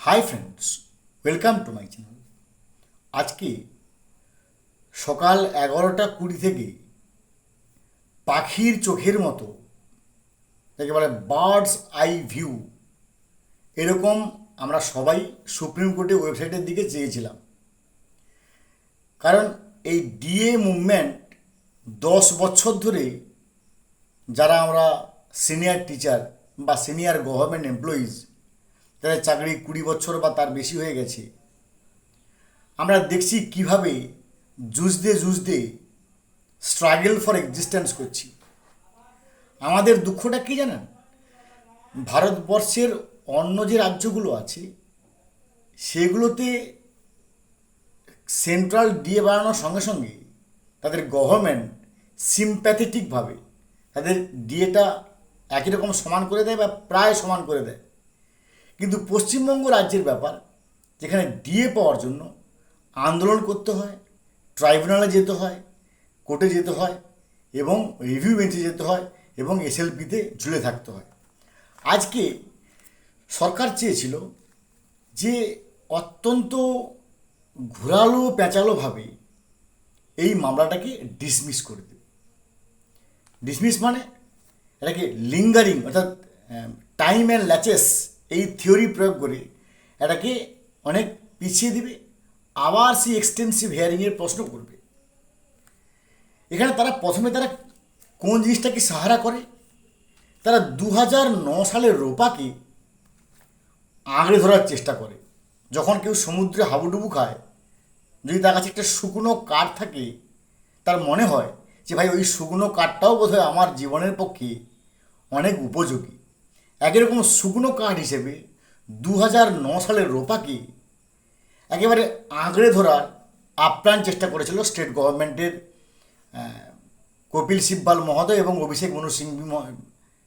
Hi friends welcome to my channel আজকে সকাল এগারোটা কুড়ি থেকে পাখির চোখের মতো, যাকে বলে বার্ডস আই ভিউ এরকম আমরা সবাই সুপ্রিম কোর্টের ওয়েবসাইটের দিকে চেয়েছিলাম। কারণ এই ডিএ মুভমেন্ট দশ বছর ধরে যারা আমরা সিনিয়র টিচার বা সিনিয়র গভর্নমেন্ট এমপ্লয়িজ যাদের চাকরি কুড়ি বছর বা তার বেশি হয়ে গেছে। আমরা দেখছি কীভাবে জুঝতে জুঝতে স্ট্রাগল ফর এক্সিস্টেন্স করছি। আমাদের দুঃখটা কি জানেন? ভারতবর্ষের অন্য যে রাজ্যগুলো আছে, সেগুলোতে সেন্ট্রাল ডিএ বাড়ানোর সঙ্গে সঙ্গে তাদের গভর্নমেন্ট সিম্প্যাথেটিকভাবে তাদের ডিএটা একই রকম সমান করে দেয় বা প্রায় সমান করে দেয়। কিন্তু পশ্চিমবঙ্গ রাজ্যের ব্যাপার, যেখানে ডিএ পাওয়ার জন্য আন্দোলন করতে হয় ট্রাইব্যুনালে যেতে হয় কোর্টে যেতে হয়, এবং রিভিউ বেঞ্চে যেতে হয়, এবং এসএলপিতে ঝুলে থাকতে হয়। আজকে সরকার চেয়েছিল যে অত্যন্ত ঘোরালো পেঁচালোভাবে এই মামলাটাকে ডিসমিস করে দেবে। ডিসমিস মানে এটাকে লিঙ্গারিং অর্থাৎ টাইম অ্যান্ড ল্যাচেস এই থিওরি প্রয়োগ করে এটাকে অনেক পিছিয়ে দিবে, আবার সেই এক্সটেন্সিভ হেয়ারিংয়ের প্রশ্ন করবে। এখানে তারা প্রথমে তারা কোন জিনিসটাকে সাহারা করে? তারা দু সালের রোপাকে আঁকড়ে ধরার চেষ্টা করে। যখন কেউ সমুদ্রে হাবুডুবু খায়, যদি তার কাছে একটা শুকনো কাঠ থাকে, তার মনে হয় যে, ভাই, ওই শুকনো কাঠটাও বোধহয় আমার জীবনের পক্ষে অনেক উপযোগী। একই রকম শুকনো কাঠ হিসেবে দু সালের রোপাকে একেবারে আঁকড়ে ধরার আপ্রাণ চেষ্টা করেছিল স্টেট গভর্নমেন্টের কপিল সিব্বাল মহোদয় এবং অভিষেক মনু সিংভি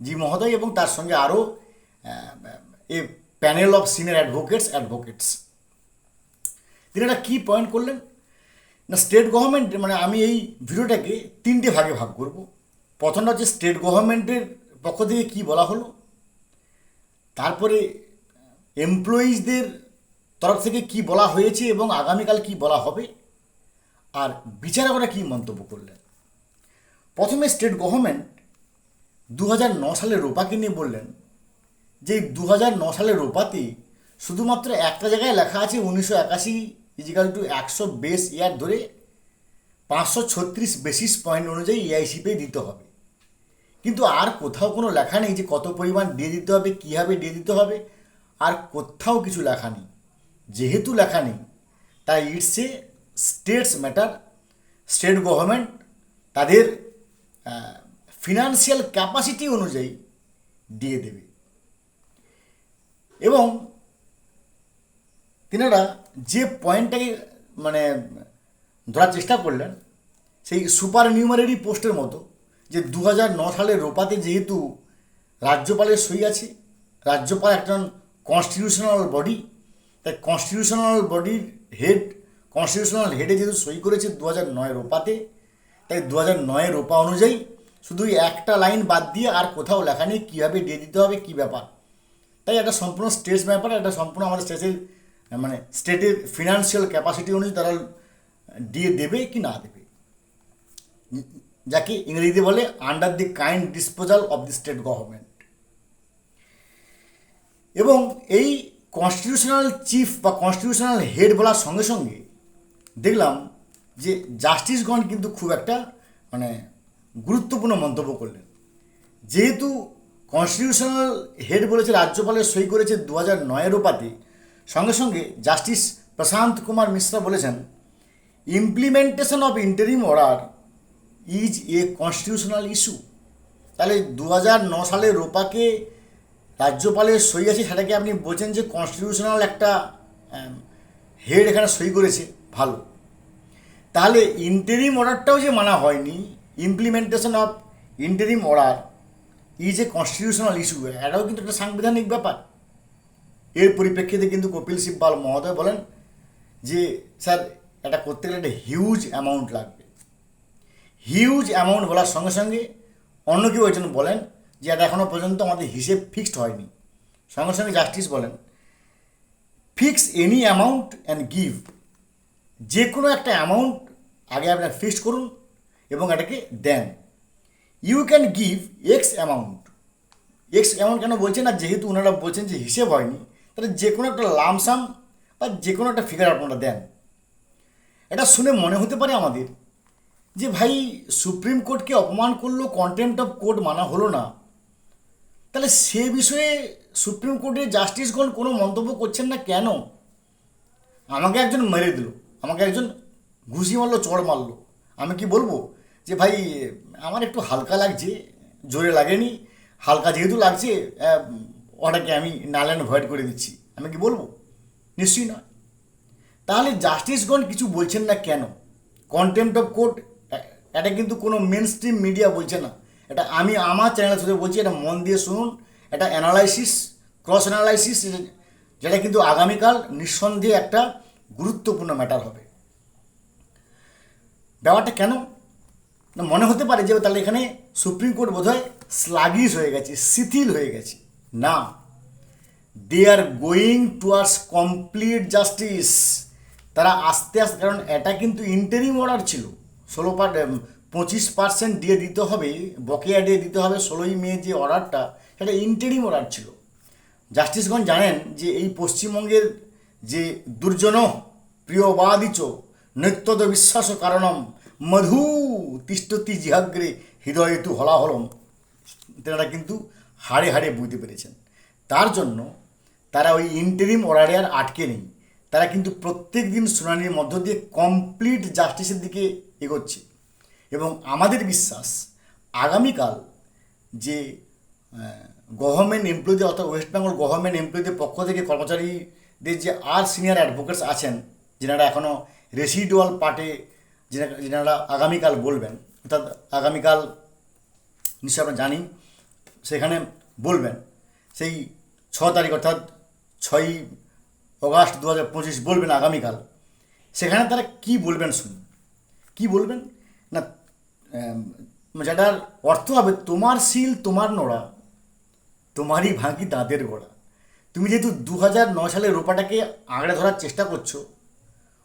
জি মহোদয় এবং তার সঙ্গে আরও a panel of senior advocates advocates. তিনি একটা কী পয়েন্ট করলেন? না, স্টেট গভর্নমেন্ট মানে আমি এই ভিডিওটাকে তিনটে ভাগে ভাগ করব। প্রথমটা হচ্ছে স্টেট গভর্নমেন্টের পক্ষ থেকে কী বলা হলো? তারপরে এমপ্লয়িজদের তরফ থেকে কি বলা হয়েছে এবং আগামীকাল কি বলা হবে? আর বিচারকরা কী মন্তব্য করলেন? প্রথমে স্টেট গভর্নমেন্ট দু সালের রোপাকে নিয়ে বললেন যে দু সালের রোপাতে শুধুমাত্র একটা জায়গায় লেখা আছে উনিশশো একাশি ইজিক্যাল টু একশো বেস ইয়ার ধরে পাঁচশো ছত্রিশ বেসিস পয়েন্ট অনুযায়ী এআইসি পে দিতে হবে। কিন্তু আর কোথাও কোনো লেখা নেই যে কত পরিমাণ দিয়ে দিতে হবে, কীভাবে দিয়ে দিতে হবে, আর কোথাও কিছু লেখা নেই। যেহেতু লেখা নেই, তাই it's a state's matter state government তাদের ফিনান্সিয়াল ক্যাপাসিটি অনুযায়ী দিয়ে দেবে। এবং তিনারা যে পয়েন্টটাকে মানে ধরার চেষ্টা করলেন, সেই সুপার নিউমারি পোস্টের মতো যে দু সালের রোপাতে যেহেতু রাজ্যপালের সই আছে, রাজ্যপাল একজন কনস্টিটিউশনাল বডি তাই কনস্টিটিউশনাল বডির হেড কনস্টিটিউশনাল হেডে যেহেতু সই করেছে দু হাজার নয় রোপাতে, তাই দু হাজার নয়ের রোপা অনুযায়ী শুধু একটা লাইন বাদ দিয়ে আর কোথাও লেখা নেই কীভাবে দিয়ে দিতে হবে, কী ব্যাপার। তাই একটা সম্পূর্ণ স্টেটস ব্যাপার, একটা সম্পূর্ণ আমাদের স্টেটের মানে স্টেটের ফিনান্সিয়াল ক্যাপাসিটি অনুযায়ী তারা দিয়ে দেবে কি না দেবে। যাকে ইংরেজিতে বলে under the kind disposal of the state government এবং এই কনস্টিটিউশনাল চিফ বা কনস্টিটিউশনাল হেড বলার সঙ্গে সঙ্গে দেখলাম যে জাস্টিসগণ কিন্তু খুব একটা মানে গুরুত্বপূর্ণ মন্তব্য করলেন। যেহেতু কনস্টিটিউশনাল হেড বলেছে রাজ্যপালের সই করেছে দু হাজার নয়ের ওপাতে সঙ্গে সঙ্গে জাস্টিস প্রশান্ত কুমার মিশ্রা বলেছেন implementation of interim order is a constitutional issue তাহলে দু সালে রোপাকে রাজ্যপালের সই আছে, সেটাকে আপনি বলছেন যে কনস্টিটিউশনাল একটা হেড এখানে সই করেছে, ভালো। তাহলে ইন্টারিম অর্ডারটাও যে মানা হয়নি implementation of interim order is a constitutional issue এটাও কিন্তু একটা সাংবিধানিক ব্যাপার। এর পরিপ্রেক্ষিতে কিন্তু কপিল সিব্বাল মহোদয় বলেন যে, স্যার, এটা করতে গেলে একটা হিউজ অ্যামাউন্ট লাগবে। হিউজ অ্যামাউন্ট বলার সঙ্গে সঙ্গে অন্য কেউ একজন বলেন যে এটা এখনও পর্যন্ত আমাদের হিসেব ফিক্সড হয়নি। সঙ্গে সঙ্গে জাস্টিস বলেন। Fix any amount and give যে কোনো একটা অ্যামাউন্ট আগে আপনার ফিক্সড করুন এবং এটাকে দেন। You can give X amount X amount কেন বলছেন না? যেহেতু ওনারা বলছেন যে হিসেব হয়নি, তাহলে যে কোনো একটা লামসাম বা যে কোনো একটা ফিগার আপনারা দেন। এটা শুনে মনে হতে পারে আমাদের যে ভাই, সুপ্রিম কোর্টকে অপমান করল কন্টেম্পট অফ কোর্ট মানা হলো না। তাহলে সে বিষয়ে সুপ্রিম কোর্টের জাস্টিসগণ কোনো মন্তব্য করছেন না কেন? আমাকে একজন মেরে দিল, আমাকে একজন ঘুষি মারলো, চড় মারলো। আমি কি বলব যে ভাই, আমার একটু হালকা লাগছে, জোরে লাগেনি। হালকা যেহেতু লাগছে ওটাকে আমি নালেন ভয়েড করে দিচ্ছি। আমি কি বলব? নিশ্চয়ই নয়। তাহলে জাস্টিসগণ কিছু বলছেন না কেন? কন্টেম্পট অফ কোর্ট এটা কিন্তু কোনো মেন স্ট্রিম মিডিয়া বলছে না। এটা আমি আমার চ্যানেলের সাথে বলছি, এটা মন দিয়ে শুনুন, এটা অ্যানালাইসিস ক্রস অ্যানালাইসিস যেটা কিন্তু আগামীকাল নিঃসন্দেহে একটা গুরুত্বপূর্ণ ম্যাটার হবে। ব্যাপারটা কেন? না, মনে হতে পারে যে তাহলে এখানে সুপ্রিম কোর্ট বোধহয় স্লাগিস হয়ে গেছে, শিথিল হয়ে গেছে। না they are going towards complete justice তারা আস্তে আস্তে, কারণ এটা কিন্তু ইন্টারিম অর্ডার ছিল। ষোলো পঁচিশ পার্সেন্ট দিয়ে দিতে হবে, বকেয়া দিয়ে দিতে হবে ষোলোই মে যে অর্ডারটা সেটা ইন্টেরিম অর্ডার ছিল। জাস্টিসগণ জানেন যে এই পশ্চিমবঙ্গের যে দুর্জন, প্রিয়বাদিচ, নৈত্যদ বিশ্বাস কারণম, মধু তিষ্ঠতি জিহাগ্রে হৃদয় তু হলাহলম, তেনারা কিন্তু হাড়ে হাড়ে বুঝতে পেরেছেন। তার জন্য তারা ওই ইন্টেরিম অর্ডারে আর আটকে নেই। তারা কিন্তু প্রত্যেক দিন শুনানির মধ্য দিয়ে কমপ্লিট জাস্টিসের দিকে এগোচ্ছে। এবং আমাদের বিশ্বাস আগামীকাল যে গভর্নমেন্ট এমপ্লয়ীদের অর্থাৎ ওয়েস্ট বেঙ্গল গভর্নমেন্ট এমপ্লয়ীদের পক্ষ থেকে কর্মচারীদের যে আর সিনিয়র অ্যাডভোকেটস আছেন, যেনারা এখনও রেসিডুয়াল পার্টে যেনারা আগামীকাল বলবেন, অর্থাৎ আগামীকাল নিশ্চয় আমরা জানি, সেখানে বলবেন, সেই ছ তারিখ অর্থাৎ ছয়ই অগাস্ট দু হাজার পঁচিশ বলবেন আগামীকাল। সেখানে তারা কি বলবেন শুনুন। কি বলবেন? না যেটার অর্থ হবে তোমার শিল তোমার নোড়া। তোমারই ভাঙি দাঁতের গোড়া। তুমি যেহেতু দু হাজার ন সালের রোপাটাকে আঁকড়ে ধরার চেষ্টা করছ,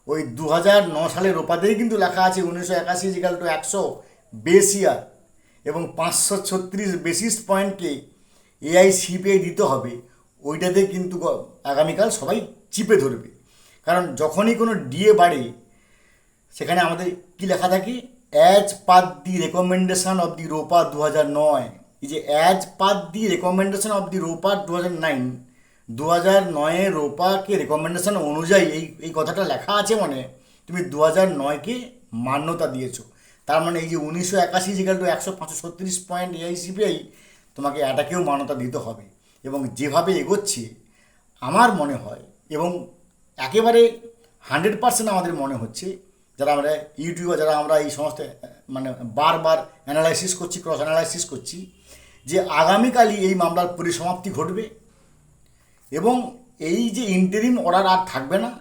ওই দু হাজার ন সালের রোপাতেই কিন্তু লেখা আছে উনিশশো একাশি জিকাল টু একশো বেস ইয়ার এবং পাঁচশো ছত্রিশ বেসিস পয়েন্টকে এআই সিপিআই দিতে হবে, ওইটাতে কিন্তু আগামীকাল সবাই চিপে ধরবে। কারণ যখনই কোনো ডিএ বাড়ে সেখানে আমাদের কি লেখা থাকে? As per the recommendation of the ROPA দু হাজার নয়। এই যে as per the recommendation of the ROPA দু হাজার নাইন দু হাজার নয়ে রোপাকে রেকমেন্ডেশন অনুযায়ী এই এই কথাটা লেখা আছে মানে তুমি দু হাজার নয়কে মান্যতা দিয়েছ। তার মানে এই যে উনিশশো একাশি টু একশো পাঁচশো ছত্রিশ পয়েন্ট এআইসিপিআই তোমাকে এটাকেও মান্যতা দিতে হবে। এবং যেভাবে এগোচ্ছে, আমার মনে হয়, এবং একেবারে হান্ড্রেড পার্সেন্ট আমাদের মনে হচ্ছে যারা আমরা ইউটিউবে যারা আমরা এই সমস্ত মানে বারবার অ্যানালাইসিস করছি ক্রস অ্যানালাইসিস করছি, যে আগামীকালই এই মামলার পরিসমাপ্তি ঘটবে এবং এই যে ইন্টারিম অর্ডার আর থাকবে না,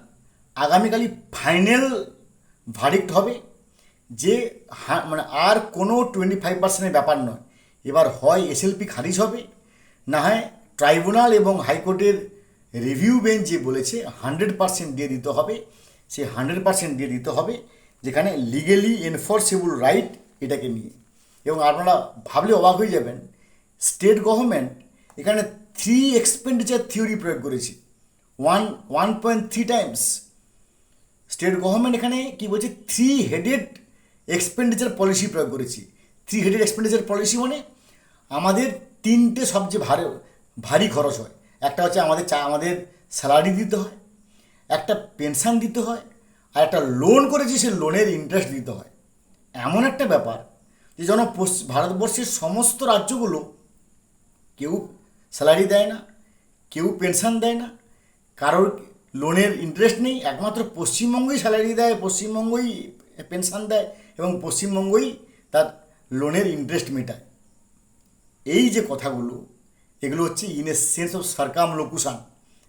আগামীকালই ফাইনাল ভারিক্ট হবে, যে মানে আর কোনো টোয়েন্টি ফাইভ পার্সেন্টের ব্যাপার নয়। এবার হয় এসএলপি খারিজ হবে, না হয় ট্রাইব্যুনাল এবং হাইকোর্টের রিভিউ বেঞ্চ যে বলেছে হান্ড্রেড পার্সেন্ট দিয়ে দিতে হবে। সে হান্ড্রেড পার্সেন্ট দিয়ে দিতে হবে, যেখানে লিগেলি এনফোর্সেবল রাইট এটাকে নিয়ে। এবং আপনারা ভাবলে অবাক হয়ে যাবেন স্টেট গভর্নমেন্ট এখানে থ্রি এক্সপেন্ডিচার থিওরি প্রয়োগ করেছে। One one point three times state government এখানে কি বলছে? থ্রি হেডেড এক্সপেন্ডিচার পলিসি প্রয়োগ করেছি। থ্রি হেডেড এক্সপেন্ডিচার পলিসি মানে আমাদের তিনটে সবচেয়ে ভারী ভারী খরচ হয়। একটা হচ্ছে আমাদের চা আমাদের স্যালারি দিতে হয় একটা পেনশন দিতে হয় আর একটা লোন করেছি সে লোনের ইন্টারেস্ট দিতে হয়। এমন একটা ব্যাপার যে যেন পশ্চিম ভারতবর্ষের সমস্ত রাজ্যগুলো কেউ স্যালারি দেয় না, কেউ পেনশন দেয় না, কারোর লোনের ইন্টারেস্ট নেই, একমাত্র পশ্চিমবঙ্গই স্যালারি দেয়, পশ্চিমবঙ্গই পেনশন দেয় এবং পশ্চিমবঙ্গই তার লোনের ইন্টারেস্ট মেটায়। এই যে কথাগুলো, এগুলো হচ্ছে in a sense of circumlocution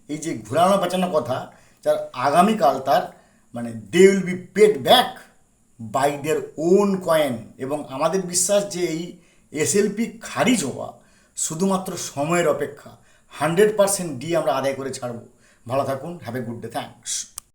এই যে ঘুরানো পেঁচানো কথা যার আগামীকাল তার মানে they will be paid back by their own coin এবং আমাদের বিশ্বাস যে এই এসএলপি খারিজ হওয়া শুধুমাত্র সময়ের অপেক্ষা। হান্ড্রেড পারসেন্ট ডি আমরা আদায় করে ছাড়ব। ভালো থাকুন have a good day thanks